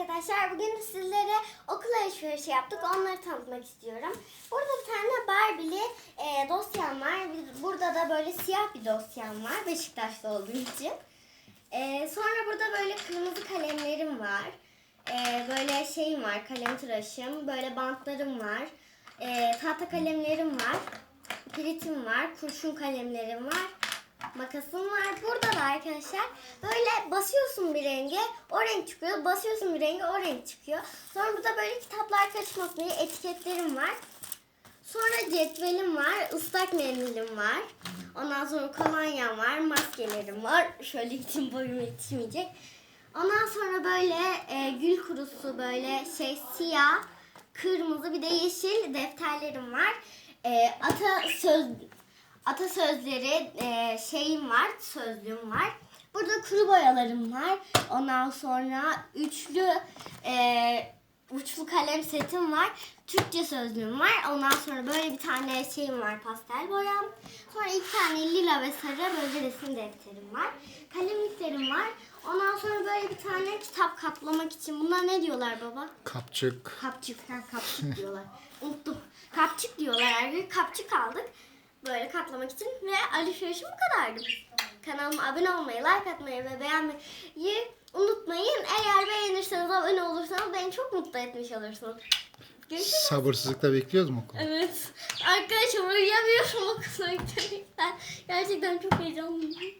arkadaşlar. Bugün sizlere okul alışverişi yaptık. Onları tanıtmak istiyorum. Burada bir tane Barbie'li e, dosyam var. Burada da böyle siyah bir dosyam var. Beşiktaş'ta olduğu için. E, sonra burada böyle kırmızı kalemlerim var. E, böyle şeyim var. Kalem tıraşım. Böyle bantlarım var. E, tahta kalemlerim var. Piritim var. Kurşun kalemlerim var. Makasım var. Burada da arkadaşlar böyle basıyorsun bir renge o renk çıkıyor. Basıyorsun bir renge o renk çıkıyor. Sonra burada böyle kitaplar karışmasın diye etiketlerim var. Sonra cetvelim var. ıslak mendilim var. Ondan sonra kolonyam var. Maskelerim var. Şöyle için boyum yetişmeyecek. Ondan sonra böyle e, gül kurusu böyle şey siyah, kırmızı bir de yeşil defterlerim var. E, ata söz atasözleri e, şeyim var, sözlüğüm var. Burada kuru boyalarım var. Ondan sonra üçlü e, uçlu kalem setim var. Türkçe sözlüğüm var. Ondan sonra böyle bir tane şeyim var, pastel boyam. Sonra iki tane lila ve sarı böyle resim defterim var. Kalemliklerim var. Ondan sonra böyle bir tane kitap kaplamak için. Bunlar ne diyorlar baba? Kapçık. Kapçık, ha, kapçık diyorlar. Unuttum. Kapçık diyorlar. Kapçık aldık. Böyle katlamak için ve alışverişim bu kadardı. Kanalıma abone olmayı, like atmayı ve beğenmeyi unutmayın. Eğer beğenirseniz, abone olursanız beni çok mutlu etmiş olursunuz. Görüşürüz. Sabırsızlıkla bekliyoruz mu okulu? Evet. Arkadaşlar uyuyamıyorum okula gitmekten. Gerçekten çok heyecanlıyım.